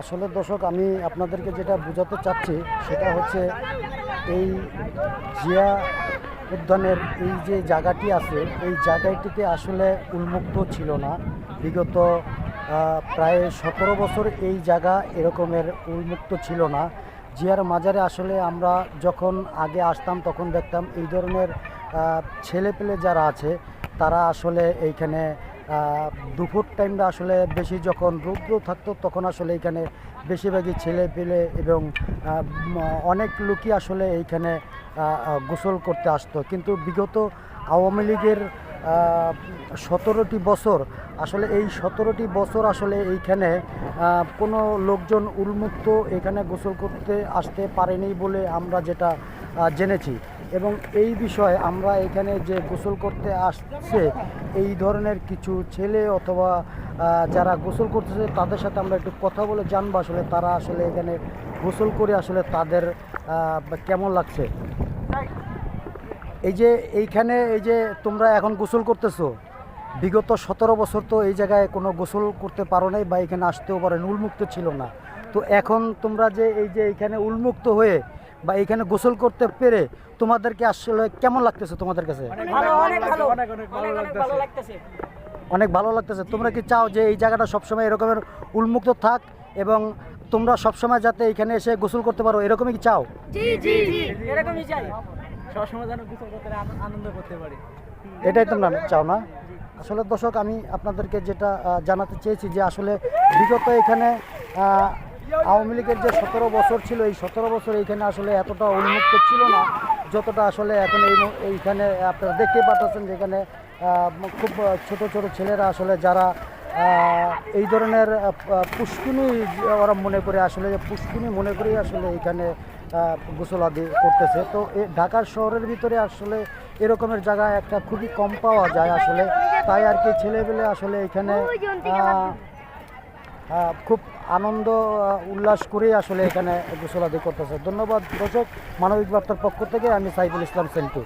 আসলে দর্শক, আমি আপনাদেরকে যেটা বোঝাতে চাচ্ছি, সেটা হচ্ছে এই জিয়া উদ্যানের এই যে জায়গাটি আছে, এই জায়গাটিতে আসলে উন্মুক্ত ছিল না। বিগত প্রায় সতেরো বছর এই জায়গা এরকমের উন্মুক্ত ছিল না। জিয়ার মাজারে আসলে আমরা যখন আগে আসতাম, তখন দেখতাম এই ধরনের ছেলে পেলে যারা আছে, তারা আসলে এইখানে দুপুর টাইমটা আসলে বেশি যখন রৌদ্র থাকতো, তখন আসলে এইখানে বেশিরভাগই ছেলে পেলে এবং অনেক লোকই আসলে এইখানে গোসল করতে আসতো। কিন্তু বিগত আওয়ামী লীগের সতেরোটি বছর, আসলে এই সতেরোটি বছর আসলে এইখানে কোনো লোকজন উন্মুক্ত এখানে গোসল করতে আসতে পারেনি বলে আমরা যেটা জেনেছি। এবং এই বিষয়ে আমরা এখানে যে গোসল করতে আসছে, এই ধরনের কিছু ছেলে অথবা যারা গোসল করতেছে তাদের সাথে আমরা একটু কথা বলে জানব আসলে তারা আসলে এখানে গোসল করে আসলে তাদের কেমন লাগছে। এই যে এইখানে এই যে তোমরা এখন গোসল করতেছো বিগত সতেরো বছর তো এই জায়গায় কোনো গোসল করতে পারো নাই বা এখানে আসতেও পারো উন্মুক্ত ছিল না। তো এখন তোমরা যে এই যে এখানে উন্মুক্ত হয়ে বা এখানে গোসল করতে পেরে তোমাদেরকে আসলে কেমন লাগতেছে তোমাদের কাছে? অনেক ভালো অনেক অনেক ভালো। লাগতেছে। অনেক ভালো লাগতেছে। তোমরা কি চাও যে এই জায়গাটা সবসময় এরকমের উন্মুক্ত থাক এবং তোমরা সবসময় যাতে এখানে এসে গোসল করতে পারো এরকমই কি চাও? জি জি জি এরকমই চাই। আনন্দ করতে পারি। এটাই তোমরা চাও না? আসলে দর্শক, আমি আপনাদেরকে যেটা জানাতে চেয়েছি যে আসলে বিগত এখানে আওয়ামী লীগের যে সতেরো বছর ছিল, এই সতেরো বছর এইখানে আসলে এতটা উন্মুক্ত ছিল না, যতটা আসলে এখন এই এইখানে আপনারা দেখতে পাচ্ছেন যেখানে খুব ছোট ছোট ছেলেরা আসলে যারা এই ধরনের আহ, ওরা মনে করে আসলে যে পুষ্কিনি মনে করেই আসলে এখানে গোসল আদি করতেছে। তো ঢাকার শহরের ভিতরে আসলে এরকমের জায়গা একটা খুবই কম পাওয়া যায় আসলে। তাই আর কি ছেলেবেলে আসলে এখানে খুব আনন্দ উল্লাস করেই আসলে এখানে গোসল আদি করতেছে। ধন্যবাদ দর্শক মানবিক বার্তার পক্ষ থেকে আমি সাইফুল ইসলাম সেন্টু